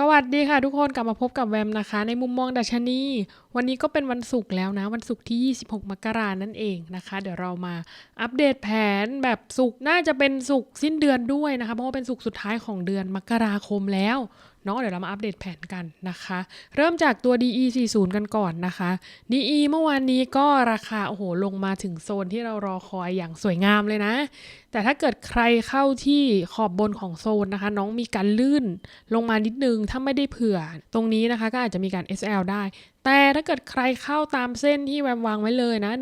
สวัสดีค่ะทุกคนกลับมาพบกับแวมนะคะ ในมุมมองดัชนี วันนี้ก็เป็นวันศุกร์แล้วนะ วันศุกร์ที่ 26 มกรานั่นเองนะคะ เดี๋ยวเรามาอัปเดตแผนแบบศุกร์น่าจะเป็นศุกร์สิ้นเดือนด้วยนะคะ เพราะว่าเป็นศุกร์สุดท้ายของเดือนมกราคมแล้วเนาะเดี๋ยวเรามาอัปเดตแผนกันนะคะ เริ่มจากตัว DE 40 กันก่อนนะคะ DE เมื่อวานนี้ก็ราคาโอ้โหลงมาถึงโซนที่เรารอคอยอย่างสวยงามเลยนะ แต่ถ้าเกิดใครเข้าที่ขอบบนของโซนนะคะ น้องมีการลื่นลงมานิดนึงถ้าไม่ได้เผื่อ ตรงนี้นะคะก็อาจจะมีการ SL ได้ แต่ถ้าเกิดใครเข้าตามเส้นที่แวมวางไว้เลยนะ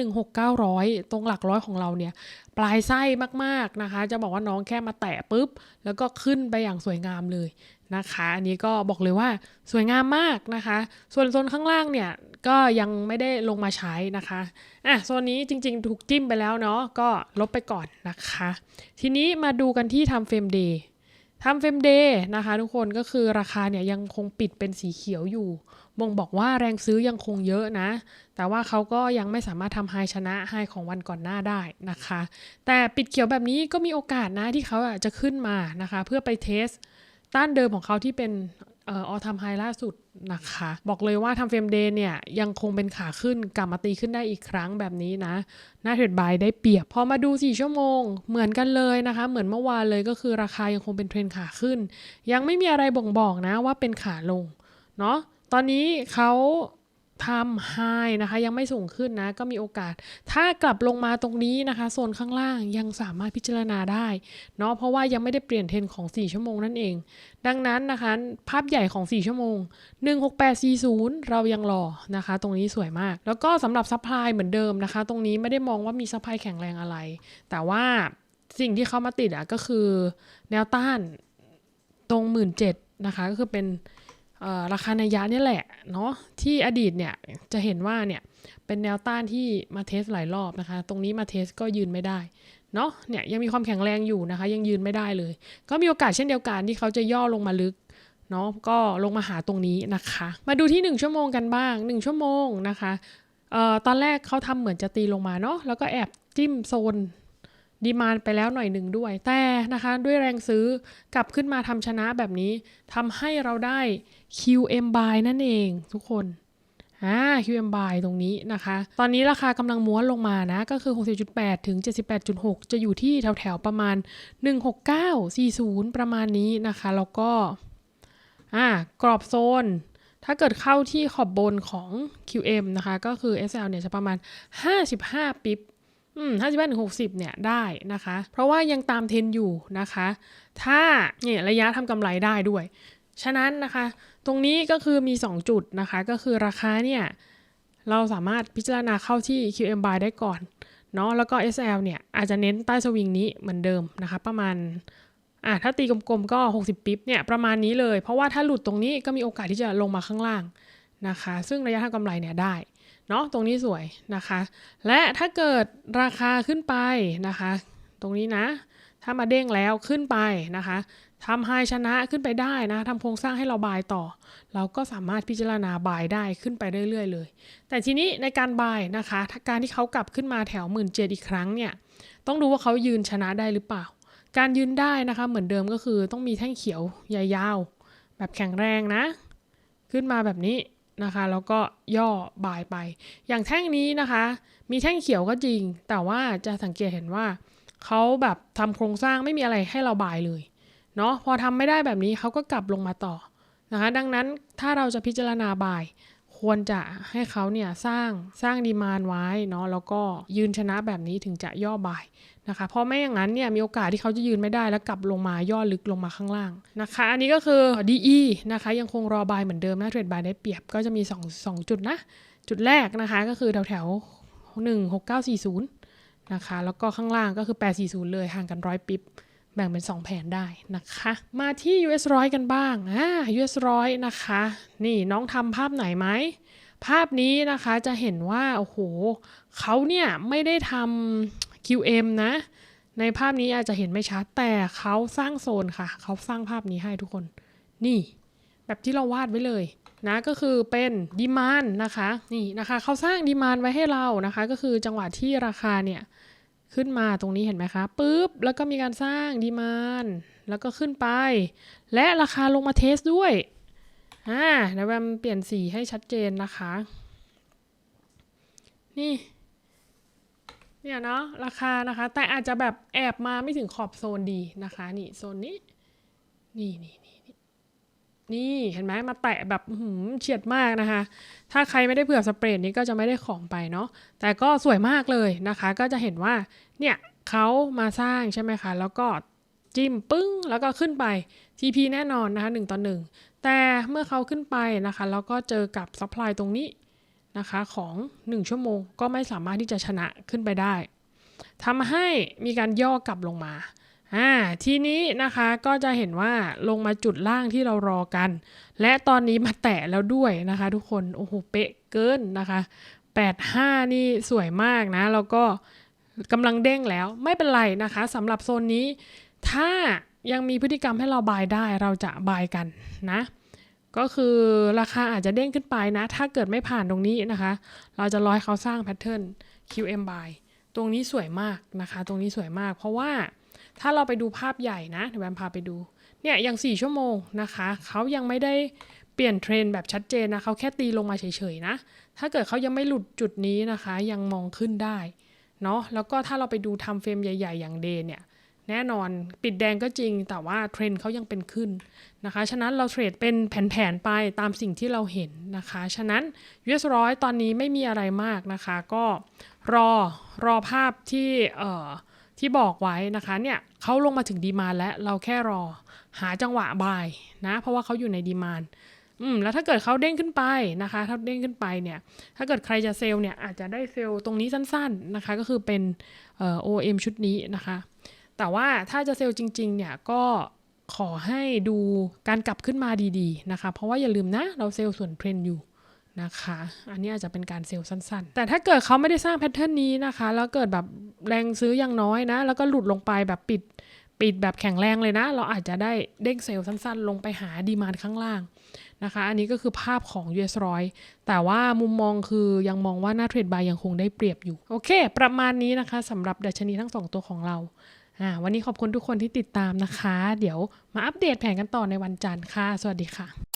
16900 ตรงหลักร้อยของเราเนี่ยปลายไส้มากๆนะคะ จะบอกว่าน้องแค่มาแตะปุ๊บ แล้วก็ขึ้นไปอย่างสวยงามเลย นะคะ อันนี้ก็บอกเลยว่าสวยงามมากนะคะ ส่วนโซนข้างล่างเนี่ยก็ยังไม่ได้ลงมาใช้นะคะอะโซนนี้จริงๆ ถูกจิ้มไปแล้วเนาะก็ลบไปก่อนนะคะ ทีนี้มาดูกันที่ทำเฟรมเดย์ทำเฟรมเดย์นะคะ ทุกคนก็คือราคาเนี่ยยังคงปิดเป็นสีเขียวอยู่บ่งบอกว่าแรงซื้อยังคงเยอะนะ แต่ว่าเขาก็ยังไม่สามารถทำไฮชนะไฮของวันก่อนหน้าได้นะคะ แต่ปิดเขียวแบบนี้ก็มีโอกาสนะที่เขาจะขึ้นมานะคะ เพื่อไปเทส ต้านเดิมของเขาที่เป็นออทำไฮล่าสุดนะคะ บอกเลยว่าทำเฟรมเดย์เนี่ย ยังคงเป็นขาขึ้นกลับมาตีขึ้นได้อีกครั้งแบบนี้นะ หน้าเทรดบายได้เปรียบ พอมาดู 4 ชั่วโมง เหมือนกันเลยนะคะ เหมือนเมื่อวานเลยก็คือราคายังคงเป็นเทรนขาขึ้น ยังไม่มีอะไรบ่งบอกนะว่าเป็นขาลง เนาะตอนนี้เขา ทำไฮนะคะยังไม่สูงขึ้นนะ ก็มีโอกาส ถ้ากลับลงมาตรงนี้นะคะโซนข้างล่างยังสามารถพิจารณาได้เนาะเพราะว่ายังไม่ได้เปลี่ยนเทรนของ 4 ชั่วโมงนั่นเอง ดังนั้นนะคะ ภาพใหญ่ของ 4 ชั่วโมง 16840 เรายังรอนะคะ ตรงนี้สวยมาก แล้วก็สำหรับซัพพลายเหมือนเดิมนะคะ ตรงนี้ไม่ได้มองว่ามีซัพพลายแข็งแรงอะไร แต่ว่าสิ่งที่เขามาติดอะก็คือแนวต้านตรง 17,000นะคะก็คือเป็น ราคาในยะนี่แหละเนาะที่อดีตเนี่ยจะเห็นว่าเนี่ยเป็นแนวต้านที่มาเทสหลายรอบนะคะ ตรงนี้มาเทสก็ยืนไม่ได้เนาะเนี่ยยังมีความแข็งแรงอยู่นะคะ ยังยืนไม่ได้เลย ก็มีโอกาสเช่นเดียวกันที่เขาจะย่อลงมาลึกเนาะก็ลงมาหาตรงนี้นะคะ มาดูที่ 1 ชั่วโมงกันบ้าง 1 ชั่วโมงนะคะออตอนแรกเขาทำเหมือนจะตีลงมาเนาะแล้วก็แอบจิ้มโซน ดีมานไปแล้วหน่อยหนึ่งด้วย แต่นะคะด้วยแรงซื้อกลับขึ้นมาทำชนะแบบนี้ทำให้เราได้ QM buy นั่นเองทุกคนอ่า QM buy ตรงนี้นะคะ ตอนนี้ราคากำลังม้วนลงมานะ ก็คือ 60.8 ถึง 78.6 จะอยู่ที่แถวๆ ประมาณ 16940 ประมาณนี้นะคะ แล้วก็อ่ากรอบโซน ถ้าเกิดเข้าที่ขอบบนของ QM นะคะ ก็คือ SL เนี่ยจะประมาณ 55 ปิบ อืม55ถึง60เนี่ยได้นะคะ เพราะว่ายังตามเทรนอยู่นะคะ ถ้าเนี่ยระยะทำกำไรได้ด้วย ฉะนั้นนะคะ ตรงนี้ก็คือมี 2 จุดนะคะ ก็คือราคาเนี่ย เราสามารถพิจารณาเข้าที่ QM buy ได้ก่อนเนาะแล้วก็ SL เนี่ย อาจจะเน้นใต้สวิงนี้เหมือนเดิมนะคะ ประมาณอะถ้าตีกลมๆก็ 60 ปิ๊บเนี่ยประมาณนี้เลย เพราะว่าถ้าหลุดตรงนี้ก็มีโอกาสที่จะลงมาข้างล่างนะคะ ซึ่งระยะทางกำไรเนี่ยได้ เนาะตรงนี้สวยนะคะ และถ้าเกิดราคาขึ้นไปนะคะ ตรงนี้นะ ถ้ามาเด้งแล้วขึ้นไปนะคะทำไฮชนะขึ้นไปได้นะทำโครงสร้างให้เราบายต่อ เราก็สามารถพิจารณาบายได้ขึ้นไปเรื่อยๆ เลย แต่ทีนี้ในการบายนะคะการที่เขากลับขึ้นมาแถวหมื่นเจ็ดอีกครั้งเนี่ย ต้องดูว่าเขายืนชนะได้หรือเปล่า การยืนได้นะคะเหมือนเดิมก็คือต้องมีแท่งเขียวใหญ่ยาวแบบแข็งแรงนะ ขึ้นมาแบบนี้ นะคะ แล้วก็ย่อบายไป อย่างแท่งนี้นะคะ มีแท่งเขียวก็จริง แต่ว่าจะสังเกตเห็นว่าเขาแบบทำโครงสร้างไม่มีอะไรให้เราบายเลยเนาะพอทำไม่ได้แบบนี้เขาก็กลับลงมาต่อนะคะ ดังนั้นถ้าเราจะพิจารณาบาย ควรจะให้เขาเนี่ยสร้างสร้างดีมานไว้เนาะแล้วก็ยืนชนะแบบนี้ถึงจะย่อบ่ายนะคะ เพราะไม่อย่างนั้นเนี่ยมีโอกาสที่เขาจะยืนไม่ได้แล้วกลับลงมาย่อลึกลงมาข้างล่างนะคะ อันนี้ก็คือ DE นะคะยังคงรอบายเหมือนเดิมนะเทรดบายได้เปรียบก็จะมี 2 2 จุดนะ จุดแรกนะคะก็คือแถวแถว16940นะคะแล้วก็ข้างล่างก็คือ 840 เลยห่างกันร้อยปิบ แบ่งเป็น 2 แผนได้นะคะ มาที่ US ร้อยกันบ้างอ่า US ร้อยนะคะ นี่น้องทำภาพไหนไหม ภาพนี้นะคะจะเห็นว่า โอ้โหเขาเนี่ยไม่ได้ทำ QM นะ ในภาพนี้อาจจะเห็นไม่ชัด แต่เขาสร้างโซนค่ะ เขาสร้างภาพนี้ให้ทุกคน นี่ แบบที่เราวาดไว้เลยนะก็คือเป็นดีมานนะคะนี่นะคะเขาสร้างดีมานไว้ให้เรานะคะ ก็คือจังหวะที่ราคาเนี่ย ขึ้นมาตรงนี้เห็นไหมคะปุ๊บแล้วก็มีการสร้างดีมานแล้วก็ขึ้นไป และราคาลงมาเทสด้วยอ่าเดี๋ยวแวมเปลี่ยนสีให้ชัดเจนนะคะ นี่ เนี่ยเนาะราคานะคะ แต่อาจจะแบบแอบมาไม่ถึงขอบโซนดีนะคะ นี่โซนนี้ นี่นี่ นี่เห็นไหมมาแตะแบบหือเฉียดมากนะคะ ถ้าใครไม่ได้เผื่อสเปรดนี้ก็จะไม่ได้ของไปเนาะแต่ก็สวยมากเลยนะคะ ก็จะเห็นว่าเนี่ยเขามาสร้างใช่ไหมคะ แล้วก็จิ้มปึ้งแล้วก็ขึ้นไป TP แน่นอนนะคะ1ต่อ1 แต่เมื่อเขาขึ้นไปนะคะ แล้วก็เจอกับซัพพลายตรงนี้นะคะของ 1 ชั่วโมงก็ไม่สามารถที่จะชนะขึ้นไปได้ทำให้มีการย่อกลับลงมา อ่าทีนี้นะคะก็จะเห็นว่าลงมาจุดล่างที่เรารอกัน และตอนนี้มาแตะแล้วด้วยนะคะ ทุกคนโอ้โหเป๊ะเกินนะคะ85 นี่สวยมากนะ แล้วก็กำลังเด้งแล้วไม่เป็นไรนะคะสำหรับโซนนี้ ถ้ายังมีพฤติกรรมให้เราบายได้เราจะบายกันนะ ก็คือราคาอาจจะเด้งขึ้นไปนะ ถ้าเกิดไม่ผ่านตรงนี้นะคะ เราจะรอให้เขาสร้างแพทเทิร์น QM buy ตรงนี้สวยมากนะคะ ตรงนี้สวยมาก เพราะว่า ถ้าเราไปดูภาพใหญ่นะเดี๋ยวแบมพาไปดู เนี่ยอย่าง 4 ชั่วโมงนะคะ เขายังไม่ได้เปลี่ยนเทรนแบบชัดเจนนะเขาแค่ตีลงมาเฉยๆนะ ถ้าเกิดเขายังไม่หลุดจุดนี้นะคะ ยังมองขึ้นได้เนาะแล้วก็ถ้าเราไปดูทำเฟรมใหญ่ ๆ อย่างเดย์เนี่ยแน่นอนปิดแดงก็จริง แต่ว่าเทรนเขายังเป็นขึ้นนะคะ ฉะนั้นเราเทรดเป็นแผนๆไปตามสิ่งที่เราเห็นนะคะ ฉะนั้น US ร้อยตอนนี้ไม่มีอะไรมากนะคะ ก็รอรอภาพที่เอ่อ ที่บอกไว้นะคะเนี่ยเขาลงมาถึงดีมานแล้วเราแค่รอหาจังหวะบายนะ เพราะว่าเขาอยู่ในดีมานอืมแล้วถ้าเกิดเขาเด้งขึ้นไปนะคะถ้าเด้งขึ้นไปเนี่ย ถ้าเกิดใครจะเซลล์เนี่ยอาจจะได้เซลล์ตรงนี้สั้นๆนะคะ ก็คือเป็นเอ่อ OM ชุดนี้นะคะ แต่ว่าถ้าจะเซลล์จริง ๆ เนี่ยก็ขอให้ดูการกลับขึ้นมาดีๆนะคะ เพราะว่าอย่าลืมนะเราเซลล์ส่วนเทรนอยู่ นะคะ อันนี้อาจจะเป็นการเซลล์สั้นๆ แต่ถ้าเกิดเขาไม่ได้สร้างแพทเทิร์นนี้นะคะ แล้วเกิดแบบแรงซื้ออย่างน้อยนะ แล้วก็หลุดลงไปแบบปิดปิดแบบแข็งแรงเลยนะ เราอาจจะได้เด้งเซลล์สั้นๆ ลงไปหาดีมานข้างล่างนะคะ อันนี้ก็คือภาพของ US ร้อยแต่ว่ามุมมองคือยังมองว่าหน้าเทรดบายยังคงได้เปรียบอยู่ โอเค ประมาณนี้นะคะสำหรับดัชนีทั้งสองตัวของเราอ่าวันนี้ขอบคุณทุกคนที่ติดตามนะคะ เดี๋ยวมาอัปเดตแผนกันต่อในวันจันทร์ค่ะ สวัสดีค่ะ